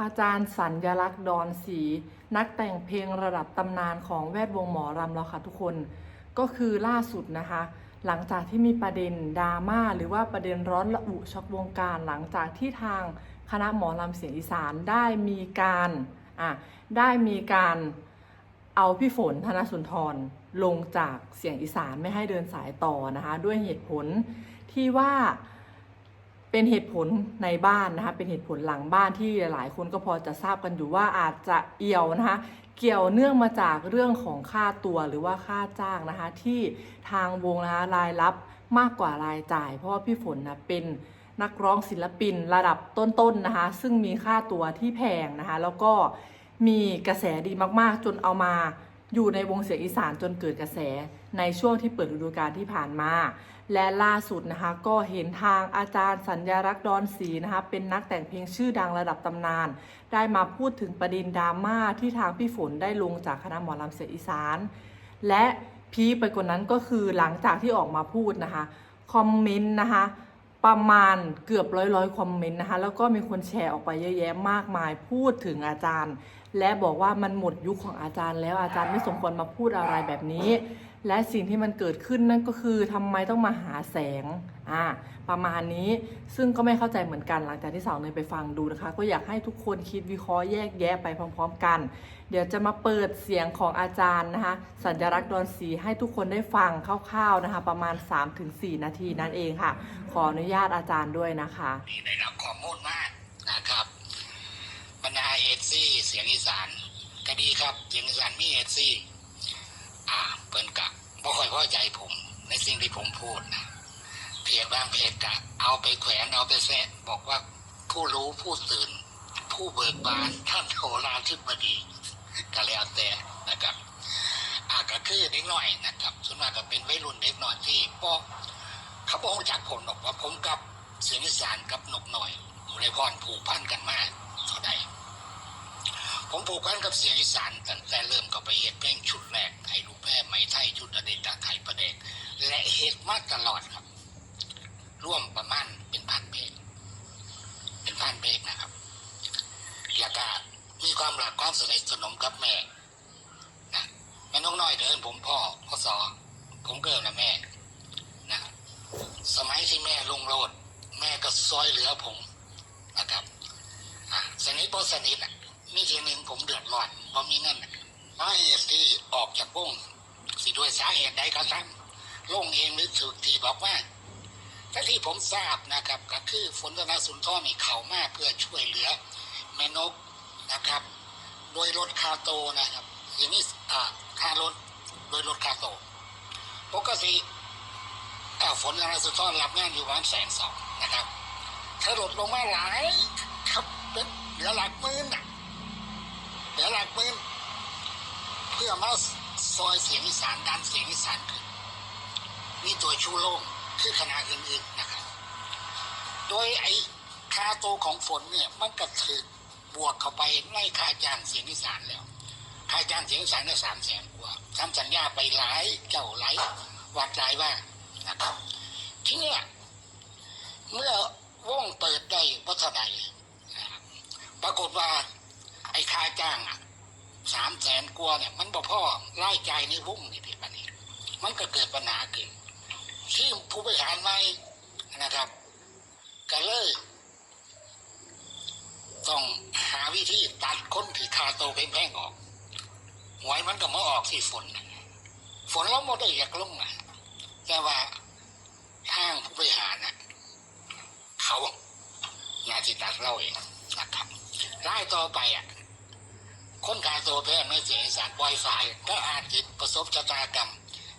อาจารย์สัญญลักษณ์ดอนศรีนักแต่งเพลงระดับตำนานของแวดวงหมอรำแล้วค่ะทุกคน ก็คือล่าสุดนะคะ หลังจากที่มีประเด็นดราม่าหรือว่าประเด็นร้อนระอุช็อกวงการ หลังจากที่ทางคณะหมอลำเสียงอีสานได้มีการอะได้มีการเอาพี่ฝนธนสุนทรลงจากเสียงอีสานไม่ให้เดินสายต่อนะคะ ด้วยเหตุผลที่ว่า เป็นเหตุผลในบ้านนะคะเป็นเหตุผลหลังบ้านที่หลายคนก็พอจะทราบกันอยู่ว่าอาจจะเอี่ยวนะคะเกี่ยวเนื่องมาจากเรื่องของค่าตัวหรือว่าค่าจ้างนะคะที่ทางวงนะคะรายรับมากกว่ารายจ่าย เพราะว่าพี่ฝนนะเป็นนักร้องศิลปินระดับต้นๆนะคะ ซึ่งมีค่าตัวที่แพงนะคะ แล้วก็มีกระแสดีมากๆ จนเอามา อยู่ในวงเสียงอีสานจนเกิดกระแสในช่วงที่เปิดฤดูกาลที่ผ่านมา และล่าสุดนะคะ ก็เห็นทางอาจารย์สัญญารักษ์ดอนศรีนะคะ เป็นนักแต่งเพลงชื่อดังระดับตำนาน ได้มาพูดถึงประเด็นดราม่าที่ทางพี่ฝนได้ลงจากคณะหมอลำเสียงอีสาน และพีไปกว่านั้นก็คือหลังจากที่ออกมาพูดนะคะคอมเมนต์นะคะ ประมาณเกือบร้อยร้อยคอมเมนต์นะคะ แล้วก็มีคนแชร์ออกไปเยอะแยะมากมายพูดถึงอาจารย์ และบอกว่ามันหมดยุคของอาจารย์แล้วอาจารย์ไม่สมควรมาพูดอะไรแบบนี้ และสิ่งที่มันเกิดขึ้นนั่นก็คือทำไมต้องมาหาแสงอ่าประมาณนี้ซึ่งก็ไม่เข้าใจเหมือนกันหลังจากที่สาวเนยไปฟังดูนะคะ ก็อยากให้ทุกคนคิดวิเคราะห์แยกแยะไปพร้อม ๆ กัน เดี๋ยวจะมาเปิดเสียงของอาจารย์นะคะ สัญลักษณ์ดอนสีให้ทุกคนได้ฟังคร่าวๆนะคะ ประมาณ 3-4 นาทีนั่นเองค่ะ ขออนุญาตอาจารย์ด้วยนะคะที่ได้รับข้อมูลมากนะครับบรรดาเอซี่เสียงอีสานก็ดีครับเสียงอีสานมีเอซี่อ่าเปิ้นกะบ่ค่ อยพอใจผมในสิ่งที่ผมพูดนะเพียงบางเพจกะเอาไปแขวนเอาไปแซะบอกว่าผู้รู้ผู้ตื่น ผู้เบิกบานท่านโหราธิบดีก็แล้วแต่นะครับอ่าก็คือเด็กหน่อยนะครับส่วนมากก็เป็นวัยรุ่นเด็กหน่อยที่บอกเขาบอกจากผมบอกว่าผมกับเสียงอีสานกับนกหน่อยอุไรพรผูกพันกันมากเท่าใด ผมผูกพันกับเสียงอีสานตั้งแต่เริ่มก็ไปเหตุเพลงชุดแรกไทยรูปแพร่ไหมไทยชุดอเดตาไทยประเดกและเหตุมาตลอดครับ ร่วมประมาณเป็นพันเพลงเป็นพันเพลงนะครับแล้วก็มีความรักความสนิทสนมกับแม่นะแม่น้องน้อยเดินผมพ่อพ่อสอผมเกิดนะแม่นะสมัยที่แม่ลงโลด แม่ก็ซอยเหลือผมนะครับสนิทพอสนิทอะ มีทีหนึ่งผมเดือดร้อนเพราะมีเงินนะสาเหตุที่ออกจากวงสิด้วยสาเหตุใดก็ตามลงเองหรือถูกทีบอกว่าถ้าที่ผมทราบนะครับก็คือฝนธนาสุนทรนี่เข่ามากเพื่อช่วยเหลือแม่นกนะครับ โดยรถคาโตนะครับอย่างนี้อ่าคารถโดยรถคาโตปกติฝนอะไรสุดทอนรับงานอยู่ประมาณแสนสองนะครับถ้าลดลงมาหลายครับเป็นเหลือหลักหมื่นนะ เหลือหลักหมื่นเพื่อมาซอยเสียงอีสานดันเสียงอีสานขึ้นนี่ตัวชูโล่งคือคณะอื่นๆนะครับ โดยไอ้คาโตของฝนเนี่ยมันก็ถือบวกเข้าไปไล่ค่าจ้างเสียงอีสานแล้วค่าจ้างเสียงอีสานเนี่ยสามแสนกว่าทำสัญญาไปหลายเจ้าหลายวัดหลายว่านะครับ ทีนี้ยเมื่อวงเปิดได้วัฒนใดนะครับปรากฏว่า ไอ้ค่าจ้างอะสามแสนกว่าเนี่ย มันบ่ พ่อไล่ใจายในวงนี่พี่ปันนี้มันก็เกิดปัญหาขึ้นที่ผู้บริหารไม่นะครับก็เลยต้องหาวิธีตัดคนที่คาโตแพงๆออกหวยมันก็มาออกที่ฝน ฝนเราไม่ได้อยากลงนะแต่ว่าทางผู้บริหารน่ะเขางานที่ตัดเราเองนะครับไล่ต่อไปอะ คนคาโตแพงไม่เสียสารไวไฟก็อาจจะประสบชะตากรรม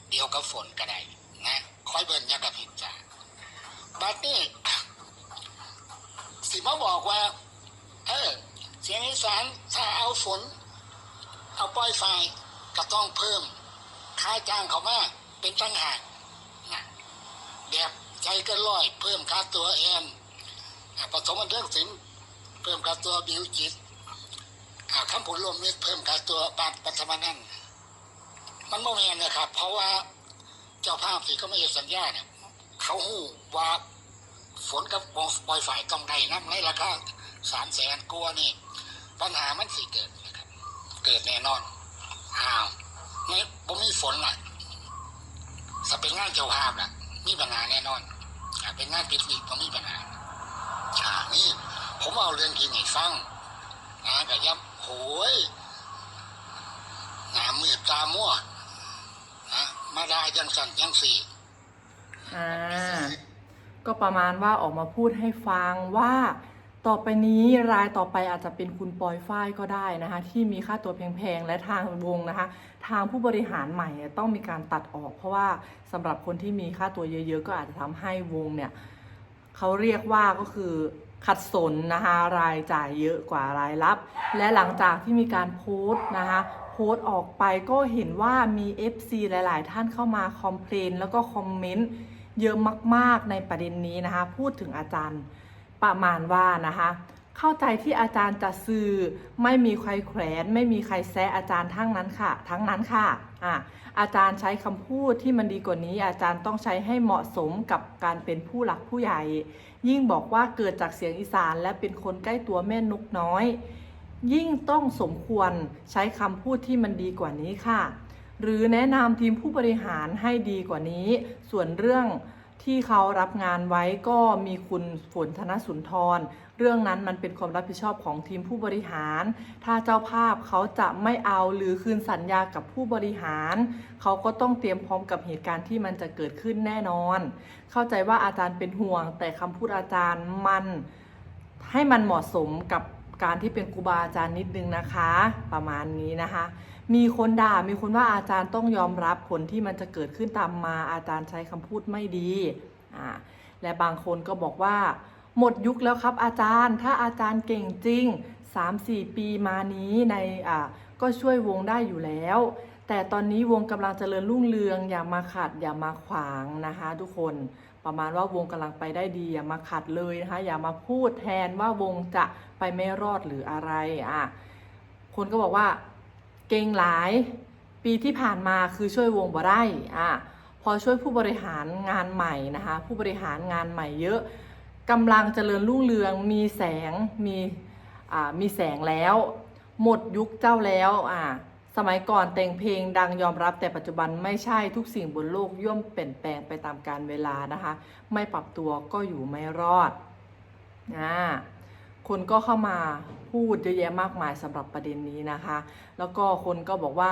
เดียวกับฝนก็ได้นะคอยเบิ่นอยากับผิดจ้าบัดนี้สิมาบอกว่า เออเสียงอีสานถ้าเอาฝน เอาปล่อยไฟก็ต้องเพิ่มค่าจ้างเขามาเป็นตั้งหากนะแบบใจก็ร้อย เพิ่มค่าตัวเอ็มผสมกันเรื่องสินเพิ่มค่าตัวบิวจิต คำผลรวมมิตรเพิ่มค่าตัวบาทปัทมานั่นมันโมเมนนะครับ เพราะว่าเจ้าภาพที่เขาไม่ได้สัญญาเนี่ยเขาหูว่าฝนกับปล่อยไฟต้องได้น้ำในราคาสามแสนกว่านี่ ปัญหามันสิเกิดนะครับ เกิดแน่นอนอ้าวไม่บ่มีฝนล่ะถ้าเป็นงานเจ้าภาพล่ะ มีปัญหาแน่นอนอ่าเป็นงานปิดวีก็มีปัญหาอ่านี่ผมเอาเรื่องกินให้ฟังนะแต่ยับ โหยหน้ามืดตามั่วนะมาได้จังสั่นจังสี่อ่าก็ประมาณว่าออกมาพูดให้ฟังว่าต่อไปนี้รายต่อไปอาจจะเป็นคุณปอยฝ้ายก็ได้นะคะ ที่มีค่าตัวแพงๆและทางวงนะคะ ทางผู้บริหารใหม่ต้องมีการตัดออก เพราะว่าสำหรับคนที่มีค่าตัวเยอะ ๆ ก็อาจจะทำให้วงเนี่ยเขาเรียกว่าก็คือ ขัดสนนะคะรายจ่ายเยอะกว่ารายรับ และหลังจากที่มีการโพสต์นะคะโพสต์ออกไปก็เห็นว่ามี FC หลาย ๆ ท่านเข้ามาคอมเพลนแล้วก็คอมเมนต์เยอะมาก ๆ ในประเด็นนี้นะคะ พูดถึงอาจารย์ประมาณว่านะคะ เข้าใจที่อาจารย์จะสื่อ ไม่มีใครแขวน ไม่มีใครแซะอาจารย์ทั้งนั้นค่ะ ทั้งนั้นค่ะอะอาจารย์ใช้คำพูดที่มันดีกว่านี้ อาจารย์ต้องใช้ให้เหมาะสมกับการเป็นผู้หลักผู้ใหญ่ ยิ่งบอกว่าเกิดจากเสียงอีสานและเป็นคนใกล้ตัวแม่นุกน้อย ยิ่งต้องสมควรใช้คำพูดที่มันดีกว่านี้ค่ะ หรือแนะนำทีมผู้บริหารให้ดีกว่านี้ ส่วนเรื่อง ที่เขารับงานไว้ก็มีคุณฝนธนสุนทร เรื่องนั้นมันเป็นความรับผิดชอบของทีมผู้บริหาร ถ้าเจ้าภาพเขาจะไม่เอาหรือคืนสัญญากับผู้บริหาร เขาก็ต้องเตรียมพร้อมกับเหตุการณ์ที่มันจะเกิดขึ้นแน่นอน เข้าใจว่าอาจารย์เป็นห่วง แต่คำพูดอาจารย์มันให้มันเหมาะสมกับ การที่เป็นครูบาอาจารย์นิดนึงนะคะ ประมาณนี้นะคะ มีคนด่ามีคนว่าอาจารย์ต้องยอมรับผลที่มันจะเกิดขึ้นตามมาอาจารย์ใช้คำพูดไม่ดีอ่าและบางคนก็บอกว่า หมดยุคแล้วครับอาจารย์ ถ้าอาจารย์เก่งจริง 3-4 ปีมานี้ในอ่าก็ช่วยวงได้อยู่แล้ว แต่ตอนนี้วงกำลังเจริญรุ่งเรืองอย่ามาขัดอย่ามาขวางนะคะ ทุกคน ประมาณว่าวงกำลังไปได้ดีอย่ามาขัดเลยนะคะอย่ามาพูดแทนว่าวงจะไปไม่รอดหรืออะไรอะคนก็บอกว่าเก่งหลายปีที่ผ่านมาคือช่วยวงบ่ได้อะพอช่วยผู้บริหารงานใหม่นะคะผู้บริหารงานใหม่เยอะกำลังเจริญรุ่งเรืองมีแสงมีอ่ามีแสงแล้ว หมดยุคเจ้าแล้วอะ สมัยก่อนแต่งเพลงดังยอมรับแต่ปัจจุบันไม่ใช่ทุกสิ่งบนโลกย่อมเปลี่ยนแปลงไปตามกาลเวลานะคะ ไม่ปรับตัวก็อยู่ไม่รอดนะคนก็เข้ามาพูดเยอะแยะมากมายสำหรับประเด็นนี้นะคะ แล้วก็คนก็บอกว่า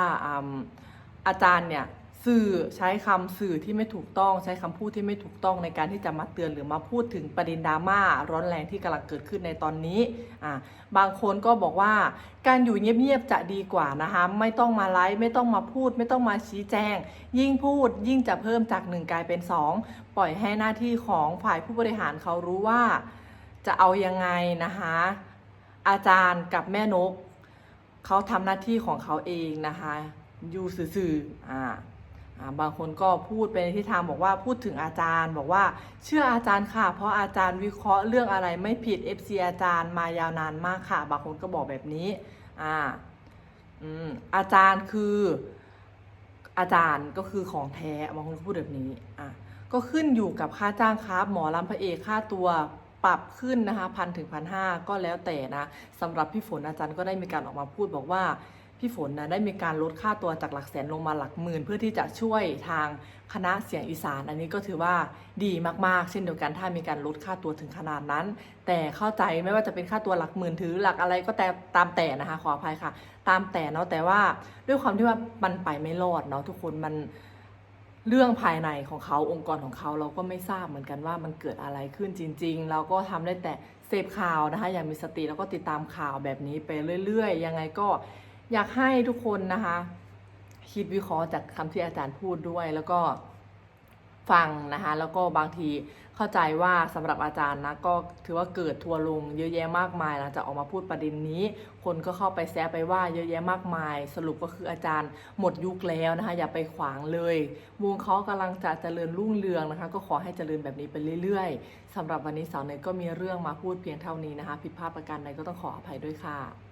อาจารย์เนี่ย สื่อใช้คำสื่อที่ไม่ถูกต้อง ใช้คำพูดที่ไม่ถูกต้องในการที่จะมาเตือนหรือมาพูดถึงประเด็นดราม่าร้อนแรงที่กำลังเกิดขึ้นในตอนนี้อ่าบางคนก็บอกว่า การอยู่เงียบๆจะดีกว่านะคะไม่ต้องมาไลฟ์ไม่ต้องมาพูด ไม่ต้องมาชี้แจง ยิ่งพูดยิ่งจะเพิ่มจากหนึ่งกลายเป็นสองปล่อยให้หน้าที่ของฝ่ายผู้บริหารเขารู้ว่า จะเอายังไงนะคะอาจารย์กับแม่นกเขาทำหน้าที่ของเขาเองนะคะอยู่สื่อๆอ่าอ่า บางคนก็พูดไปในทิศทางบอกว่าพูดถึงอาจารย์ บอกว่าเชื่ออาจารย์ค่ะ เพราะอาจารย์วิเคราะห์เรื่องอะไรไม่ผิด FC อาจารย์มายาวนานมากค่ะ บางคนก็บอกแบบนี้อ่าอืมอาจารย์คืออาจารย์ก็คือของแท้บางคนก็พูดแบบนี้อะก็ขึ้นอยู่กับค่าจ้างครับ หมอลำพระเอกค่าตัวปรับขึ้นนะคะพันถึงพันห้าก็แล้วแต่นะสำหรับพี่ฝนอาจารย์ก็ได้มีการออกมาพูดบอกว่า พี่ฝนนะได้มีการลดค่าตัวจากหลักแสนลงมาหลักหมื่น เพื่อที่จะช่วยทางคณะเสียงอีสาน อันนี้ก็ถือว่าดีมากๆ เช่นเดียวกันถ้ามีการลดค่าตัวถึงขนาดนั้น แต่เข้าใจไม่ว่าจะเป็นค่าตัวหลักหมื่นถือหลักอะไรก็แต่ตามแต่นะคะขออภัยค่ะ ตามแต่เนาะแต่ว่าด้วยความที่ว่ามันไปไม่รอดเนาะทุกคนมันเรื่องภายในของเขาองค์กรของเขาเราก็ไม่ทราบเหมือนกันว่ามันเกิดอะไรขึ้นจริง ๆ เราก็ทำได้แต่เสพข่าวนะคะอย่างมีสติแล้วก็ติดตามข่าวแบบนี้ไปเรื่อย ๆ ยังไงก็ อยากให้ทุกคนนะคะ คิดวิเคราะห์จากคำที่อาจารย์พูดด้วย แล้วก็ฟังนะคะ แล้วก็บางทีเข้าใจว่าสำหรับอาจารย์นะก็ถือว่าเกิดทัวร์ลงเยอะแยะมากมายหลังจากออกมาพูดประเด็นนี้ คนก็เข้าไปแซะไปว่าเยอะแยะมากมาย สรุปก็คืออาจารย์หมดยุคแล้วนะคะ อย่าไปขวางเลยวงเขากำลังจะเจริญรุ่งเรืองนะคะ ก็ขอให้เจริญแบบนี้ไปเรื่อยๆสำหรับวันนี้สาวเนยก็มีเรื่องมาพูดเพียงเท่านี้นะคะ ผิดพลาดประการใดก็ต้องขออภัยด้วยค่ะ